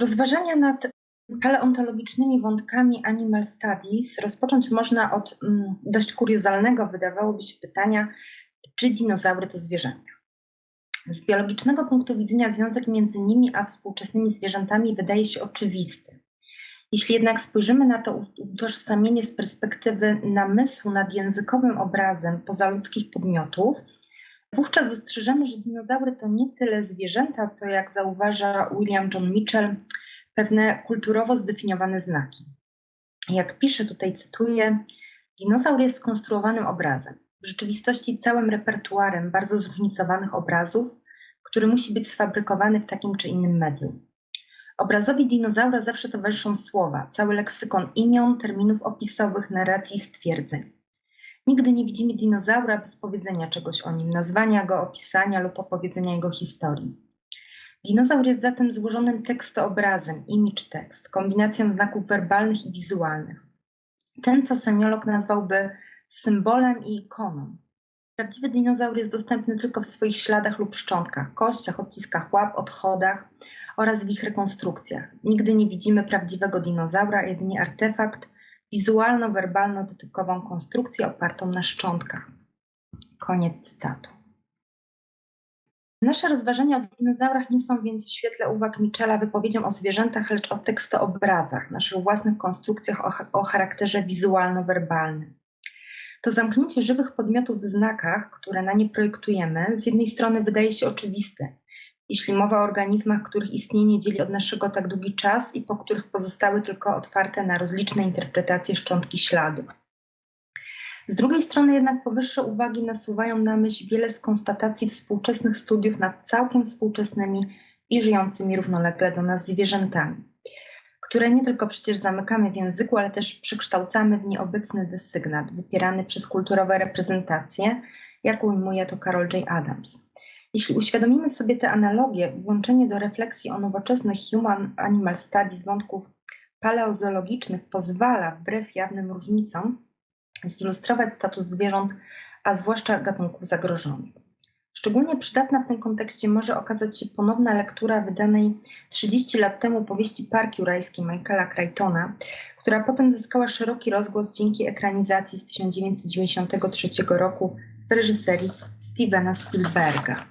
Rozważania nad paleontologicznymi wątkami Animal Studies rozpocząć można od mm, dość kuriozalnego, wydawałoby się, pytania, czy dinozaury to zwierzęta. Z biologicznego punktu widzenia związek między nimi a współczesnymi zwierzętami wydaje się oczywisty. Jeśli jednak spojrzymy na to utożsamienie z perspektywy namysłu nad językowym obrazem pozaludzkich podmiotów, wówczas dostrzeżemy, że dinozaury to nie tyle zwierzęta, co jak zauważa William John Mitchell, pewne kulturowo zdefiniowane znaki. Jak pisze, tutaj cytuję, dinozaur jest skonstruowanym obrazem, w rzeczywistości całym repertuarem bardzo zróżnicowanych obrazów, który musi być sfabrykowany w takim czy innym medium. Obrazowi dinozaura zawsze towarzyszą słowa, cały leksykon imion, terminów opisowych, narracji i stwierdzeń. Nigdy nie widzimy dinozaura bez powiedzenia czegoś o nim, nazwania go, opisania lub opowiedzenia jego historii. Dinozaur jest zatem złożonym tekstoobrazem, image tekst, kombinacją znaków werbalnych i wizualnych. Ten, co semiolog nazwałby symbolem i ikoną. Prawdziwy dinozaur jest dostępny tylko w swoich śladach lub szczątkach, kościach, odciskach łap, odchodach oraz w ich rekonstrukcjach. Nigdy nie widzimy prawdziwego dinozaura, jedynie artefakt, wizualno-werbalno-dotykową konstrukcję opartą na szczątkach. Koniec cytatu. Nasze rozważania o dinozaurach nie są więc w świetle uwag Michela wypowiedzią o zwierzętach, lecz o tekstoobrazach, naszych własnych konstrukcjach o, o charakterze wizualno-werbalnym. To zamknięcie żywych podmiotów w znakach, które na nie projektujemy, z jednej strony wydaje się oczywiste, jeśli mowa o organizmach, których istnienie dzieli od naszego tak długi czas i po których pozostały tylko otwarte na rozliczne interpretacje szczątki śladu. Z drugiej strony jednak powyższe uwagi nasuwają na myśl wiele z konstatacji współczesnych studiów nad całkiem współczesnymi i żyjącymi równolegle do nas zwierzętami, które nie tylko przecież zamykamy w języku, ale też przekształcamy w nieobecny desygnat wypierany przez kulturowe reprezentacje, jak ujmuje to Carol J. Adams. Jeśli uświadomimy sobie te analogie, włączenie do refleksji o nowoczesnych human animal studies wątków paleozoologicznych pozwala, wbrew jawnym różnicom, zilustrować status zwierząt, a zwłaszcza gatunków zagrożonych. Szczególnie przydatna w tym kontekście może okazać się ponowna lektura wydanej 30 lat temu powieści Park Jurajski Michaela Crichtona, która potem zyskała szeroki rozgłos dzięki ekranizacji z 1993 roku w reżyserii Stevena Spielberga.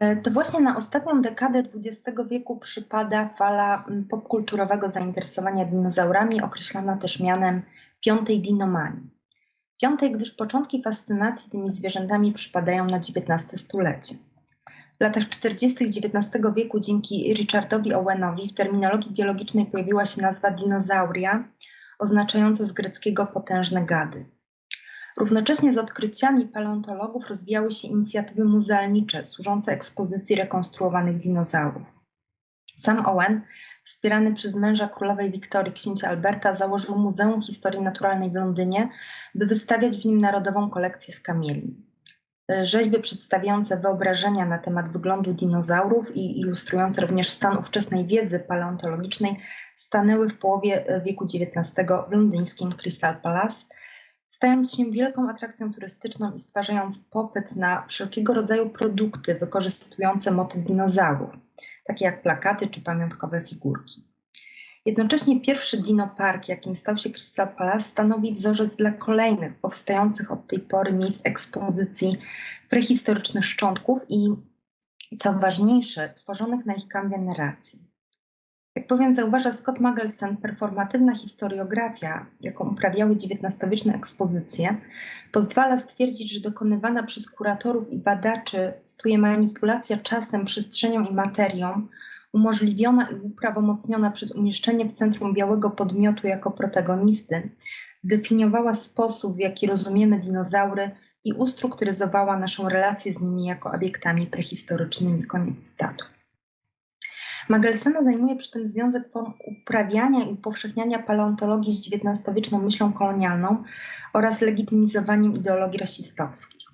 E, to właśnie na ostatnią dekadę XX wieku przypada fala popkulturowego zainteresowania dinozaurami, określana też mianem piątej dinomanii. Piątej, gdyż początki fascynacji tymi zwierzętami przypadają na XIX stulecie. W latach 40. XIX wieku dzięki Richardowi Owenowi w terminologii biologicznej pojawiła się nazwa dinozauria, oznaczająca z greckiego potężne gady. Równocześnie z odkryciami paleontologów rozwijały się inicjatywy muzealnicze służące ekspozycji rekonstruowanych dinozaurów. Sam Owen, wspierany przez męża królowej Wiktorii, księcia Alberta, założył Muzeum Historii Naturalnej w Londynie, by wystawiać w nim narodową kolekcję skamieli. Rzeźby przedstawiające wyobrażenia na temat wyglądu dinozaurów i ilustrujące również stan ówczesnej wiedzy paleontologicznej stanęły w połowie wieku XIX w londyńskim Crystal Palace – stając się wielką atrakcją turystyczną i stwarzając popyt na wszelkiego rodzaju produkty wykorzystujące motyw dinozaurów, takie jak plakaty czy pamiątkowe figurki. Jednocześnie pierwszy Dino Park, jakim stał się Crystal Palace, stanowi wzorzec dla kolejnych powstających od tej pory miejsc ekspozycji prehistorycznych szczątków i, co ważniejsze, tworzonych na ich kanwie narracji. Jak bowiem zauważa Scott Magelsen, performatywna historiografia, jaką uprawiały XIX-wieczne ekspozycje, pozwala stwierdzić, że dokonywana przez kuratorów i badaczy stuje manipulacja czasem, przestrzenią i materią, umożliwiona i uprawomocniona przez umieszczenie w centrum białego podmiotu jako protagonisty, zdefiniowała sposób, w jaki rozumiemy dinozaury i ustrukturyzowała naszą relację z nimi jako obiektami prehistorycznymi. Koniec cytatu. Magelsena zajmuje przy tym związek uprawiania i upowszechniania paleontologii z XIX-wieczną myślą kolonialną oraz legitymizowaniem ideologii rasistowskich.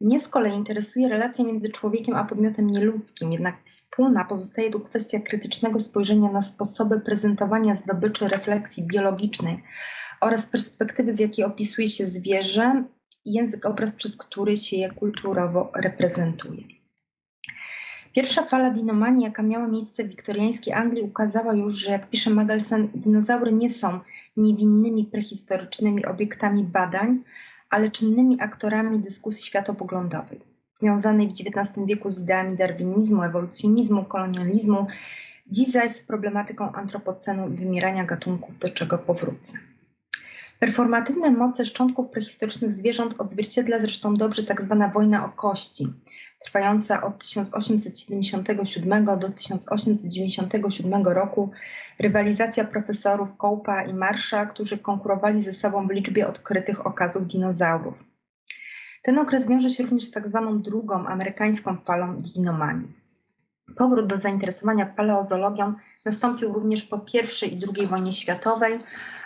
Mnie z kolei interesuje relacja między człowiekiem a podmiotem nieludzkim, jednak wspólna pozostaje tu kwestia krytycznego spojrzenia na sposoby prezentowania zdobyczy refleksji biologicznej oraz perspektywy, z jakiej opisuje się zwierzę i język obraz, przez który się je kulturowo reprezentuje. Pierwsza fala dinomanii, jaka miała miejsce w wiktoriańskiej Anglii, ukazała już, że jak pisze Magelsen, dinozaury nie są niewinnymi prehistorycznymi obiektami badań, ale czynnymi aktorami dyskusji światopoglądowej, związanej w XIX wieku z ideami darwinizmu, ewolucjonizmu, kolonializmu, dziś zaś z problematyką antropocenu i wymierania gatunków, do czego powrócę. Performatywne moce szczątków prehistorycznych zwierząt odzwierciedla zresztą dobrze tzw. Tak wojna o kości, trwająca od 1877 do 1897 roku, rywalizacja profesorów Copa i Marsha, którzy konkurowali ze sobą w liczbie odkrytych okazów dinozaurów. Ten okres wiąże się również z tzw. Tak drugą amerykańską falą dinomanii. Powrót do zainteresowania paleozologią nastąpił również po I i II wojnie światowej,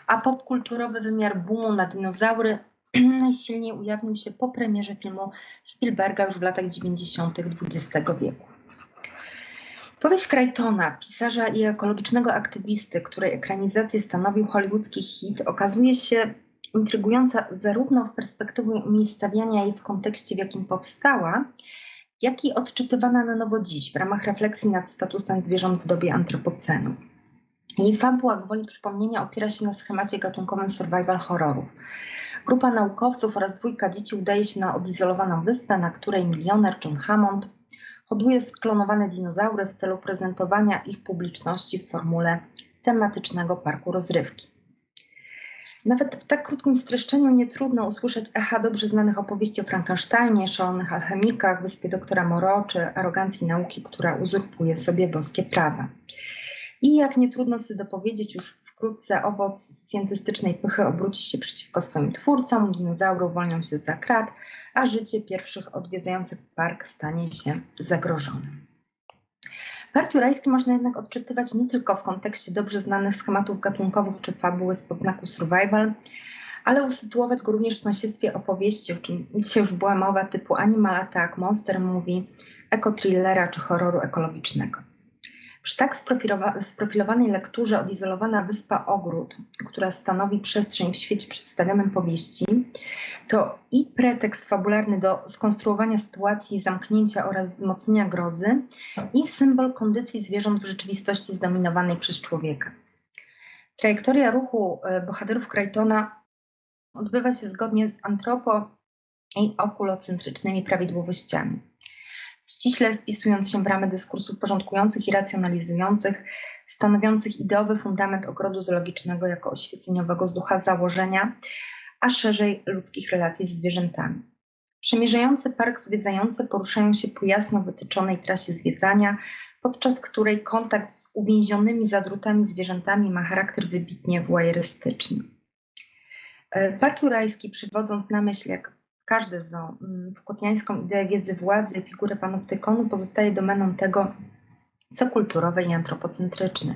a popkulturowy wymiar boomu na dinozaury najsilniej ujawnił się po premierze filmu Spielberga już w latach 90. XX wieku. Powieść Crichtona, pisarza i ekologicznego aktywisty, której ekranizację stanowił hollywoodzki hit, okazuje się intrygująca zarówno w perspektywie umiejscawiania jej w kontekście, w jakim powstała, jak i odczytywana na nowo dziś w ramach refleksji nad statusem zwierząt w dobie antropocenu. Jej fabuła gwoli przypomnienia opiera się na schemacie gatunkowym survival horrorów. Grupa naukowców oraz dwójka dzieci udaje się na odizolowaną wyspę, na której milioner John Hammond hoduje sklonowane dinozaury w celu prezentowania ich publiczności w formule tematycznego parku rozrywki. Nawet w tak krótkim streszczeniu nie trudno usłyszeć echa dobrze znanych opowieści o Frankensteinie, szalonych alchemikach, wyspie doktora Moreau czy arogancji nauki, która uzurpuje sobie boskie prawa. I jak nie trudno sobie dopowiedzieć, już wkrótce owoc scjentystycznej pychy obróci się przeciwko swoim twórcom, dinozaury uwolnią się za krat, a życie pierwszych odwiedzających park stanie się zagrożone. Park jurajski można jednak odczytywać nie tylko w kontekście dobrze znanych schematów gatunkowych czy fabuły z podznaku survival, ale usytuować go również w sąsiedztwie opowieści, o czym dzisiaj już była mowa, typu Animal Attack, Monster Movie, ekotrillera czy horroru ekologicznego. Przy tak sprofilowanej lekturze odizolowana wyspa Ogród, która stanowi przestrzeń w świecie przedstawionym powieści, to i pretekst fabularny do skonstruowania sytuacji zamknięcia oraz wzmocnienia grozy, i symbol kondycji zwierząt w rzeczywistości zdominowanej przez człowieka. Trajektoria ruchu e, bohaterów Crichtona odbywa się zgodnie z antropo i okulocentrycznymi prawidłowościami ściśle wpisując się w ramy dyskursów porządkujących i racjonalizujących, stanowiących ideowy fundament ogrodu zoologicznego jako oświeceniowego z ducha założenia, a szerzej ludzkich relacji z zwierzętami. Przemierzający park zwiedzający poruszają się po jasno wytyczonej trasie zwiedzania, podczas której kontakt z uwięzionymi za drutami zwierzętami ma charakter wybitnie wojerystyczny. E, park Jurajski, przywodząc na myśl, jak każde zoo, mm, Foucaultiańską ideę wiedzy władzy, figurę panoptykonu pozostaje domeną tego, co kulturowe i antropocentryczne.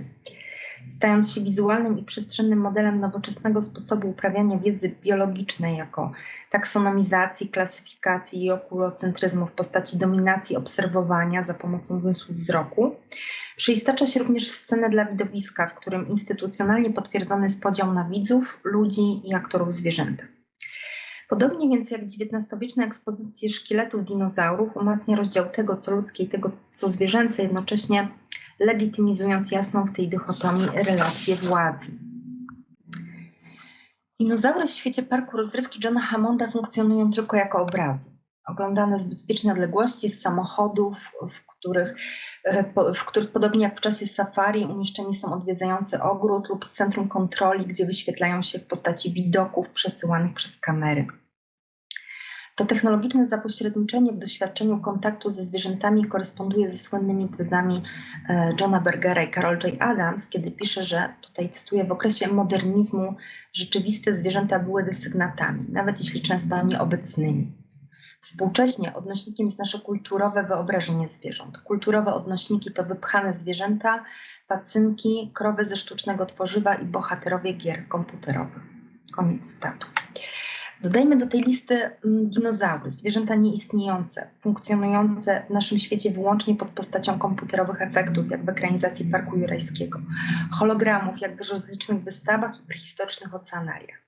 Stając się wizualnym i przestrzennym modelem nowoczesnego sposobu uprawiania wiedzy biologicznej jako taksonomizacji, klasyfikacji i okulocentryzmu w postaci dominacji obserwowania za pomocą zmysłu wzroku, przeistacza się również w scenę dla widowiska, w którym instytucjonalnie potwierdzony jest podział na widzów, ludzi i aktorów zwierzęta. Podobnie więc jak XIX-wieczne ekspozycje szkieletów dinozaurów umacnia rozdział tego, co ludzkie i tego, co zwierzęce, jednocześnie legitymizując jasną w tej dychotomii relację władzy. Dinozaury w świecie parku rozrywki Johna Hammonda funkcjonują tylko jako obrazy, oglądane z bezpiecznej odległości, z samochodów, w których, w których podobnie jak w czasie safari umieszczeni są odwiedzający ogród lub z centrum kontroli, gdzie wyświetlają się w postaci widoków przesyłanych przez kamery. To technologiczne zapośredniczenie w doświadczeniu kontaktu ze zwierzętami koresponduje ze słynnymi tezami e, Johna Bergera i Carol J. Adams, kiedy pisze, że, tutaj cytuję, w okresie modernizmu rzeczywiste zwierzęta były desygnatami, nawet jeśli często nieobecnymi. Współcześnie odnośnikiem jest nasze kulturowe wyobrażenie zwierząt. Kulturowe odnośniki to wypchane zwierzęta, pacynki, krowy ze sztucznego tworzywa i bohaterowie gier komputerowych. Koniec statu. Dodajmy do tej listy mm, dinozaury, zwierzęta nieistniejące, funkcjonujące w naszym świecie wyłącznie pod postacią komputerowych efektów, jak w ekranizacji Parku Jurajskiego, hologramów, jak w rozlicznych wystawach i prehistorycznych oceanariach.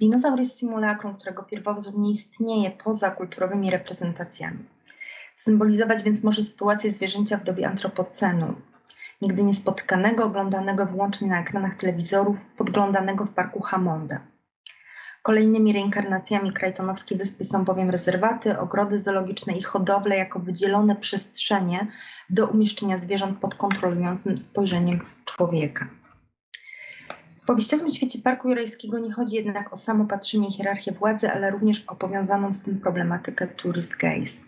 Dinozaur jest symulakrum, którego pierwowzór nie istnieje poza kulturowymi reprezentacjami. Symbolizować więc może sytuację zwierzęcia w dobie antropocenu, nigdy niespotykanego, oglądanego wyłącznie na ekranach telewizorów, podglądanego w parku Hammonda. Kolejnymi reinkarnacjami krajtonowskiej wyspy są bowiem rezerwaty, ogrody zoologiczne i hodowle jako wydzielone przestrzenie do umieszczenia zwierząt pod kontrolującym spojrzeniem człowieka. W powieściowym świecie Parku Jurajskiego nie chodzi jednak o samo patrzenie i hierarchię władzy, ale również o powiązaną z tym problematykę tourist gaze.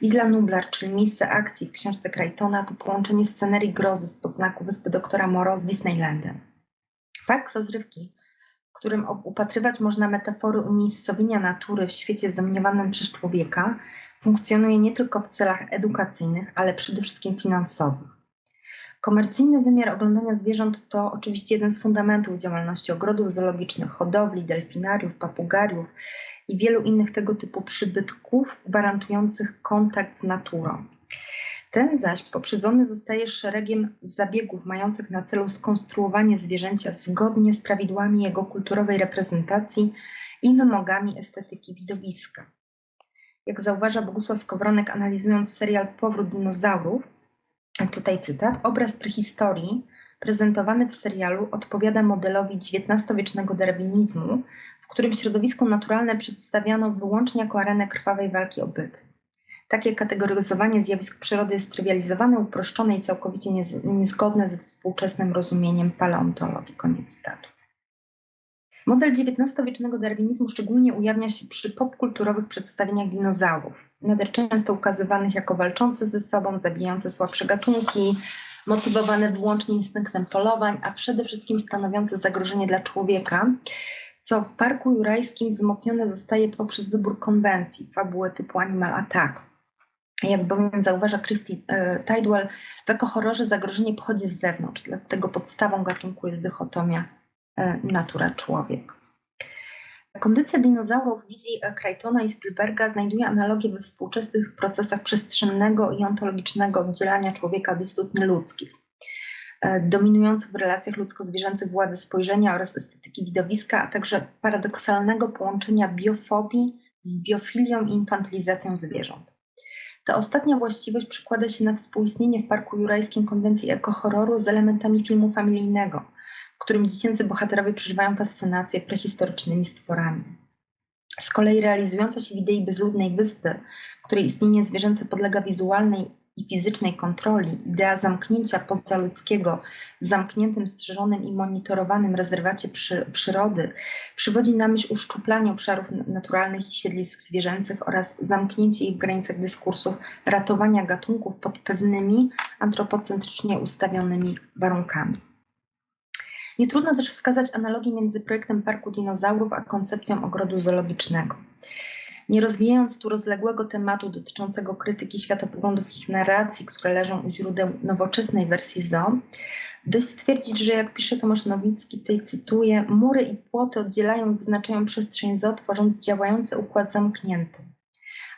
Isla Nublar, czyli miejsce akcji w książce Crichtona, to połączenie scenerii grozy z podznaku wyspy doktora Moro z Disneylandem. Park rozrywki, w którym upatrywać można metafory umiejscowienia natury w świecie zdominowanym przez człowieka, funkcjonuje nie tylko w celach edukacyjnych, ale przede wszystkim finansowych. Komercyjny wymiar oglądania zwierząt to oczywiście jeden z fundamentów działalności ogrodów zoologicznych, hodowli, delfinariów, papugariów i wielu innych tego typu przybytków gwarantujących kontakt z naturą. Ten zaś poprzedzony zostaje szeregiem zabiegów mających na celu skonstruowanie zwierzęcia zgodnie z prawidłami jego kulturowej reprezentacji i wymogami estetyki widowiska. Jak zauważa Bogusław Skowronek, analizując serial Powrót dinozaurów, tutaj cytat, obraz prehistorii prezentowany w serialu odpowiada modelowi XIX-wiecznego darwinizmu, w którym środowisko naturalne przedstawiano wyłącznie jako arenę krwawej walki o byt. Takie kategoryzowanie zjawisk przyrody jest trywializowane, uproszczone i całkowicie niezgodne ze współczesnym rozumieniem paleontologii. Koniec cytatu. Model XIX-wiecznego darwinizmu szczególnie ujawnia się przy popkulturowych przedstawieniach dinozaurów, nader często ukazywanych jako walczące ze sobą, zabijające słabsze gatunki, motywowane wyłącznie instynktem polowań, a przede wszystkim stanowiące zagrożenie dla człowieka, co w Parku Jurajskim wzmocnione zostaje poprzez wybór konwencji, fabuły typu Animal Attack. Jak bowiem zauważa Christy e, Tidwell, w ekohorrorze zagrożenie pochodzi z zewnątrz, dlatego podstawą gatunku jest dychotomia e, natura-człowiek. Kondycja dinozaurów w wizji Crichtona i Spielberga znajduje analogię we współczesnych procesach przestrzennego i ontologicznego oddzielania człowieka od istot nieludzkich, e, dominujących w relacjach ludzko-zwierzęcych władzy spojrzenia oraz estetyki widowiska, a także paradoksalnego połączenia biofobii z biofilią i infantylizacją zwierząt. Ta ostatnia właściwość przekłada się na współistnienie w Parku Jurajskim konwencji ekohorroru z elementami filmu familijnego – w którym dziecięcy bohaterowie przeżywają fascynację prehistorycznymi stworami. Z kolei realizująca się w idei bezludnej wyspy, w której istnienie zwierzęce podlega wizualnej i fizycznej kontroli, idea zamknięcia pozaludzkiego w zamkniętym, strzeżonym i monitorowanym rezerwacie przy, przyrody przywodzi na myśl uszczuplanie obszarów naturalnych i siedlisk zwierzęcych oraz zamknięcie ich w granicach dyskursów ratowania gatunków pod pewnymi antropocentrycznie ustawionymi warunkami. Nie trudno też wskazać analogii między projektem Parku Dinozaurów a koncepcją ogrodu zoologicznego. Nie rozwijając tu rozległego tematu dotyczącego krytyki światopoglądów ich narracji, które leżą u źródeł nowoczesnej wersji zoo, dość stwierdzić, że jak pisze Tomasz Nowicki, tutaj cytuję, mury i płoty oddzielają i wyznaczają przestrzeń zoo, tworząc działający układ zamknięty.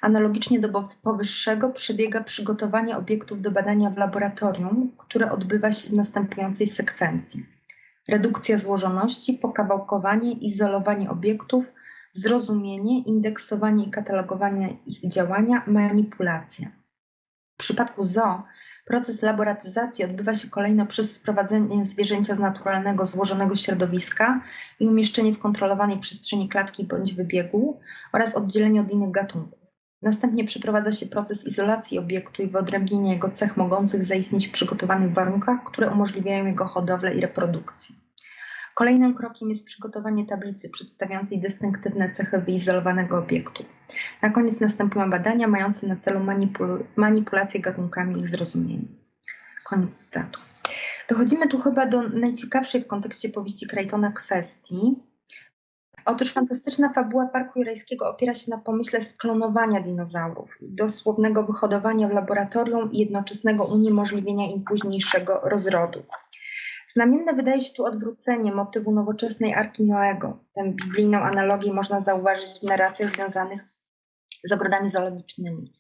Analogicznie do powyższego przebiega przygotowanie obiektów do badania w laboratorium, które odbywa się w następującej sekwencji redukcja złożoności, pokawałkowanie, izolowanie obiektów, zrozumienie, indeksowanie i katalogowanie ich działania, manipulacja. W przypadku zoo proces laboratyzacji odbywa się kolejno przez sprowadzenie zwierzęcia z naturalnego, złożonego środowiska i umieszczenie w kontrolowanej przestrzeni klatki bądź wybiegu oraz oddzielenie od innych gatunków. Następnie przeprowadza się proces izolacji obiektu i wyodrębnienia jego cech mogących zaistnieć w przygotowanych warunkach, które umożliwiają jego hodowlę i reprodukcję. Kolejnym krokiem jest przygotowanie tablicy przedstawiającej dystynktywne cechy wyizolowanego obiektu. Na koniec następują badania mające na celu manipul manipulację gatunkami i ich zrozumienie. Koniec cytatu. Dochodzimy tu chyba do najciekawszej w kontekście powieści Crichtona kwestii, Otóż fantastyczna fabuła Parku Jurajskiego opiera się na pomyśle sklonowania dinozaurów, dosłownego wyhodowania w laboratorium i jednoczesnego uniemożliwienia im późniejszego rozrodu. Znamienne wydaje się tu odwrócenie motywu nowoczesnej Arki Noego. Tę biblijną analogię można zauważyć w narracjach związanych z ogrodami zoologicznymi.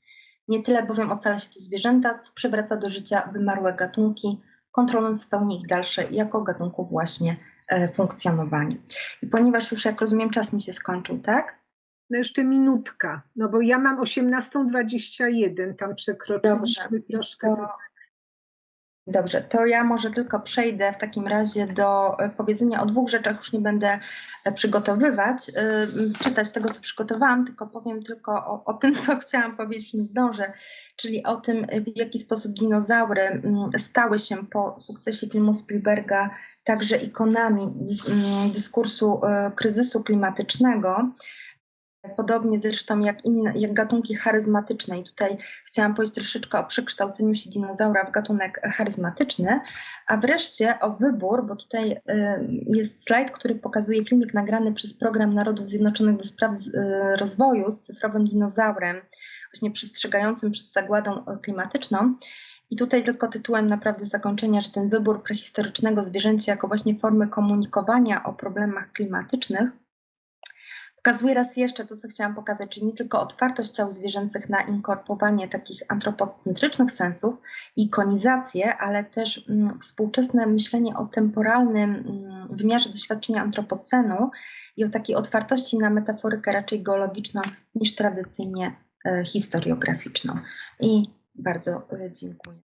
Nie tyle bowiem ocala się tu zwierzęta, co przywraca do życia wymarłe gatunki, kontrolując w pełni ich dalsze jako gatunków właśnie e, funkcjonowanie. I ponieważ już, jak rozumiem, czas mi się skończył, tak? No jeszcze minutka, no bo ja mam 18.21, tam przekroczyliśmy Dobrze, troszkę. to-. Dobrze, to ja może tylko przejdę w takim razie do e, powiedzenia o dwóch rzeczach, już nie będę e, przygotowywać, e, czytać tego, co przygotowałam, tylko powiem tylko o, o tym, co chciałam powiedzieć, nie zdążę, czyli o tym, w jaki sposób dinozaury stały się po sukcesie filmu Spielberga także ikonami dyskursu kryzysu klimatycznego. Podobnie zresztą jak, inne, jak gatunki charyzmatyczne. I tutaj chciałam powiedzieć troszeczkę o przekształceniu się dinozaura w gatunek charyzmatyczny, a wreszcie o wybór, bo tutaj y, jest slajd, który pokazuje filmik nagrany przez Program Narodów Zjednoczonych do Spraw y, Rozwoju z cyfrowym dinozaurem, właśnie przestrzegającym przed zagładą klimatyczną. I tutaj tylko tytułem naprawdę zakończenia, że ten wybór prehistorycznego zwierzęcia jako właśnie formy komunikowania o problemach klimatycznych Pokazuje raz jeszcze to, co chciałam pokazać, czyli nie tylko otwartość ciał zwierzęcych na inkorporowanie takich antropocentrycznych sensów i ikonizację, ale też mm, współczesne myślenie o temporalnym mm, wymiarze doświadczenia antropocenu i o takiej otwartości na metaforykę raczej geologiczną niż tradycyjnie e, historiograficzną. I bardzo e, dziękuję.